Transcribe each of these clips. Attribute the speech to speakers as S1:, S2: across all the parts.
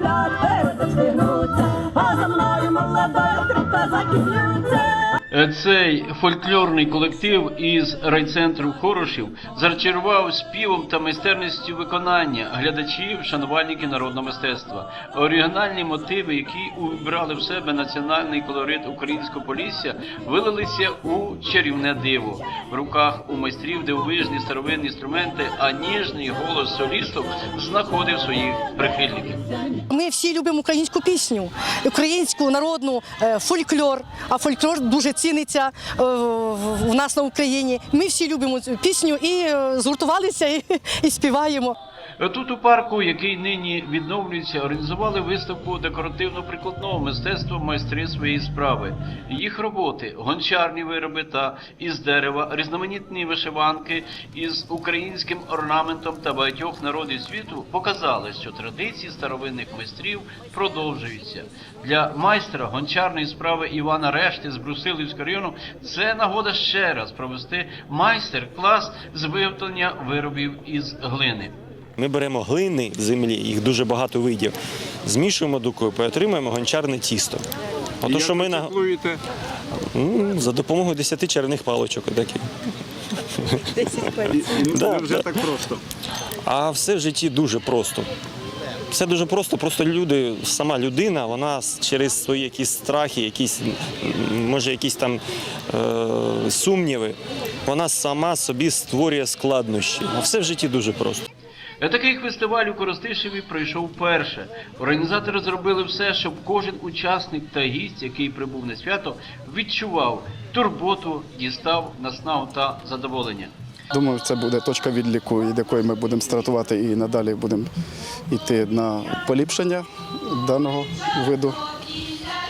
S1: березочки гнуться, а за мною козаки б'ються.
S2: Е, Цей фольклорний колектив із райцентру Хорошів зачарував співом та майстерністю виконання глядачів, шанувальників народного мистецтва. Оригінальні мотиви, які убрали в себе національний колорит українського полісся, вилилися у чарівне диво. В руках у майстрів дивовижні старовинні інструменти, а ніжний голос солісток знаходив своїх прихильників.
S3: Ми всі любимо українську пісню, українську народну е, фольклор. А фольклор дуже ціниться е, у нас на Україні. Ми всі любимо цю пісню і е, згуртувалися і, і співаємо.
S2: Тут у парку, який нині відновлюється, організували виставку декоративно-прикладного мистецтва майстри своєї справи. Їх роботи, гончарні вироби та із дерева, різноманітні вишиванки із українським орнаментом та багатьох народів світу показали, що традиції старовинних майстрів продовжуються. Для майстра гончарної справи Івана Решти з Брусилівського району це нагода ще раз провести майстер-клас з виготовлення виробів із глини.
S4: Ми беремо глини в землі, їх дуже багато видів, змішуємо докупи, отримуємо гончарне тісто. Ото, що ми на... За допомогою 10 чарівних паличок. Да,
S5: вже так просто.
S4: А все в житті дуже просто. Все дуже просто, просто люди, сама людина, вона через свої якісь страхи, якісь, може, якісь там е, сумніви, вона сама собі створює складнощі. А все в житті дуже просто.
S2: Такий фестиваль у Коростишеві пройшов вперше. Організатори зробили все, щоб кожен учасник та гість, який прибув на свято, відчував турботу, дістав наснагу та задоволення.
S5: Думаю, це буде точка відліку, від якої ми будемо стартувати і надалі будемо йти на поліпшення даного виду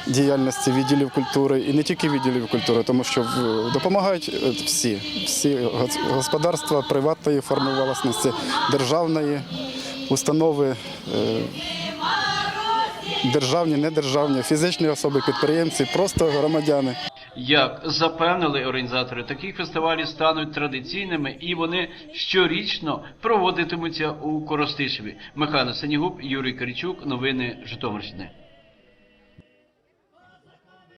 S5: діяльності відділів культури і не тільки відділів культури, тому що допомагають е, всі, всі господарства приватної форми власності, державної установи. е, Державні, недержавні, фізичні особи, підприємці, просто громадяни.
S2: Як запевнили організатори, такі фестивалі стануть традиційними і вони щорічно проводитимуться у Коростишеві. Михайло Сенігуб, Юрій Карічук, новини Житомирщини.